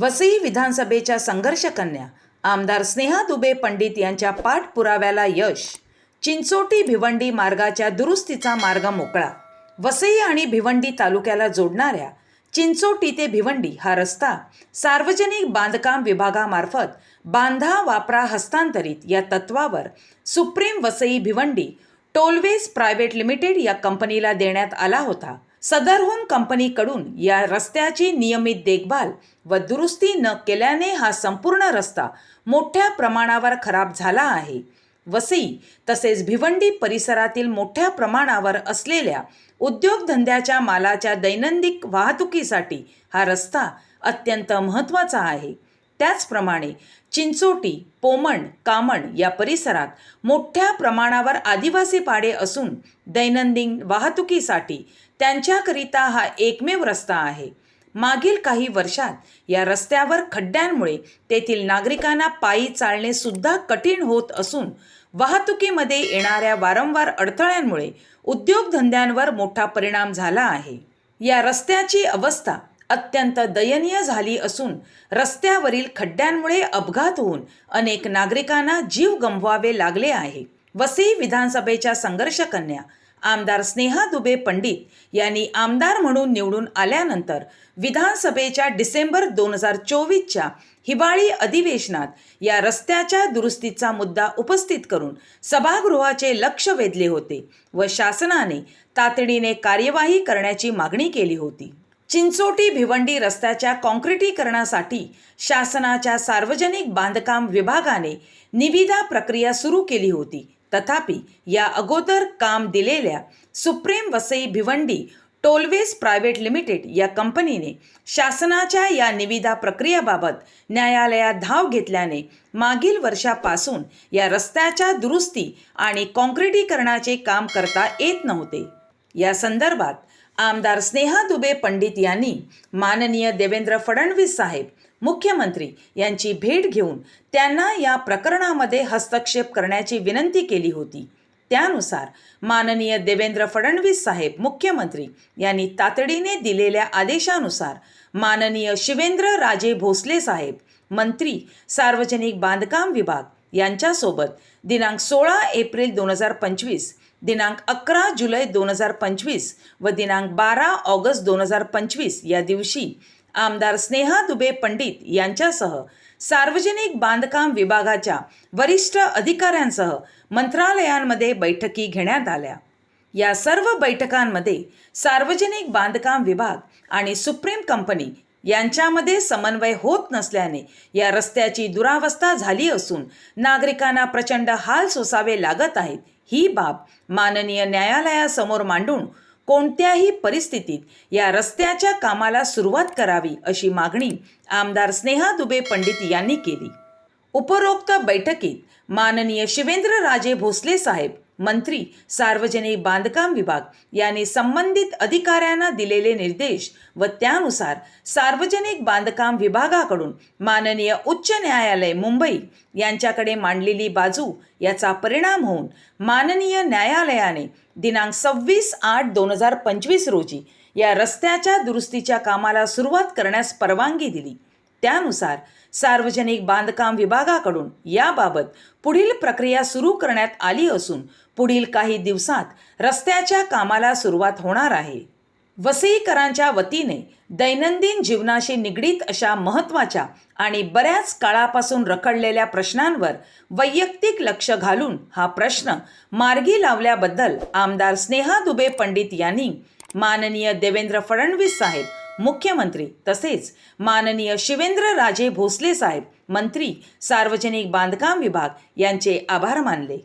वसई विधानसभेच्या संघर्ष कन्या आमदार स्नेहा दुबे पंडित यांच्या पाठपुराव्याला यश. चिंचोटी भिवंडी मार्गाच्या दुरुस्तीचा मार्ग मोकळा. वसई आणि भिवंडी तालुक्याला जोडणाऱ्या चिंचोटी ते भिवंडी हा रस्ता सार्वजनिक बांधकाम विभागामार्फत बांधा वापरा हस्तांतरित या तत्वावर Supreme Vasai Bhiwandi Tollways Private Limited या कंपनीला देण्यात आला होता. सदरहून कंपनीकडून या रस्त्याची नियमित देखभाल व दुरुस्ती न केल्याने हा संपूर्ण रस्ता मोठ्या प्रमाणावर खराब झाला आहे. वसई तसेच भिवंडी परिसरातील मोठ्या प्रमाणावर असलेल्या उद्योगधंद्याच्या मालाच्या दैनंदिन वाहतुकीसाठी हा रस्ता अत्यंत महत्त्वाचा आहे. त्याचप्रमाणे चिंचोटी पोमण कामण या परिसरात मोठ्या प्रमाणावर आदिवासी पाडे असून दैनंदिन वाहतुकीसाठी त्यांच्याकरिता हा एकमेव रस्ता आहे. मागील काही वर्षात या रस्त्यावर खड्ड्यांमुळे तेथील नागरिकांना पायी चालणे सुद्धा कठीण होत असून वाहतुकीमध्ये येणाऱ्या वारंवार अडथळ्यांमुळे उद्योगधंद्यांवर मोठा परिणाम झाला आहे. या रस्त्याची अवस्था अत्यंत दयनीय झाली असून रस्त्यावरील खड्ड्यांमुळे अपघात होऊन अनेक नागरिकांना जीव गमवावे लागले आहे. वसई विधानसभेच्या संघर्ष कन्या आमदार स्नेहा दुबे पंडित यांनी आमदार म्हणून निवडून आल्यानंतर विधानसभेच्या डिसेंबर दोन हजार चोवीसच्या हिवाळी अधिवेशनात या रस्त्याच्या दुरुस्तीचा मुद्दा उपस्थित करून सभागृहाचे लक्ष वेधले होते व शासनाने तातडीने कार्यवाही करण्याची मागणी केली होती. चिंचोटी भिवंडी रस्त्याच्या काँक्रिटीकरणासाठी शासनाच्या सार्वजनिक बांधकाम विभागाने निविदा प्रक्रिया सुरू केली होती. तथापि या अगोदर काम दिलेल्या Supreme Vasai Bhiwandi Tollways Private Limited या कंपनीने शासनाच्या या निविदा प्रक्रियेबाबत न्यायालयात धाव घेतल्याने मागील वर्षापासून या रस्त्याच्या दुरुस्ती आणि काँक्रिटीकरणाचे काम करता येत नव्हते. या संदर्भात आमदार स्नेहा दुबे पंडित यांनी माननीय देवेंद्र फडणवीस साहेब मुख्यमंत्री यांची भेट घेऊन त्यांना या प्रकरणामध्ये हस्तक्षेप करण्याची विनंती केली होती. त्यानुसार माननीय देवेंद्र फडणवीस साहेब मुख्यमंत्री यांनी तातडीने दिलेल्या आदेशानुसार माननीय शिवेंद्र राजे भोसले साहेब मंत्री सार्वजनिक बांधकाम विभाग यांच्यासोबत दिनांक सोळा एप्रिल दोन हजार पंचवीस दिनांक अकरा जुलै दोन हजार पंचवीस व दिनांक बारा ऑगस्ट दोन हजार पंचवीस या दिवशी आमदार स्नेहा दुबे पंडित यांच्यासह सार्वजनिक बांधकाम विभागाच्या वरिष्ठ अधिकाऱ्यांसह मंत्रालयांमध्ये बैठकी घेण्यात आल्या. या सर्व बैठकांमध्ये सार्वजनिक बांधकाम विभाग आणि सुप्रीम कंपनी यांच्यामध्ये समन्वय होत नसल्याने या रस्त्याची दुरावस्था झाली असून नागरिकांना प्रचंड हाल सोसावे लागत आहेत. ही बाब माननीय न्यायालयासमोर मांडून कोणत्याही परिस्थितीत या रस्त्याच्या कामाला सुरुवात करावी अशी मागणी आमदार स्नेहा दुबे पंडित यांनी केली. उपरोक्त बैठकीत माननीय शिवेंद्र राजे भोसले साहेब मंत्री सार्वजनिक बांधकाम विभाग यांनी संबंधित अधिकाऱ्यांना दिलेले निर्देश व त्यानुसार सार्वजनिक बांधकाम विभागाकडून माननीय उच्च न्यायालय मुंबई यांच्याकडे मांडलेली बाजू याचा परिणाम होऊन माननीय न्यायालयाने दिनांक सव्वीस आठ दोन हजार पंचवीस रोजी या रस्त्याच्या दुरुस्तीच्या कामाला सुरुवात करण्यास परवानगी दिली. त्यानुसार सार्वजनिक बांधकाम विभागाकडून याबाबत पुढील प्रक्रिया सुरू करण्यात आली असून पुढील काही दिवसात रस्त्याच्या कामाला सुरुवात होणार आहे. वसईकरांच्या वतीने दैनंदिन जीवनाशी निगडीत अशा महत्त्वाच्या आणि बऱ्याच काळापासून रखडलेल्या प्रश्नांवर वैयक्तिक लक्ष घालून हा प्रश्न मार्गी लावल्याबद्दल आमदार स्नेहा दुबे पंडित यांनी माननीय देवेंद्र फडणवीस साहेब मुख्यमंत्री तसेच माननीय शिवेंद्र राजे भोसले साहेब मंत्री सार्वजनिक बांधकाम विभाग यांचे आभार मानले.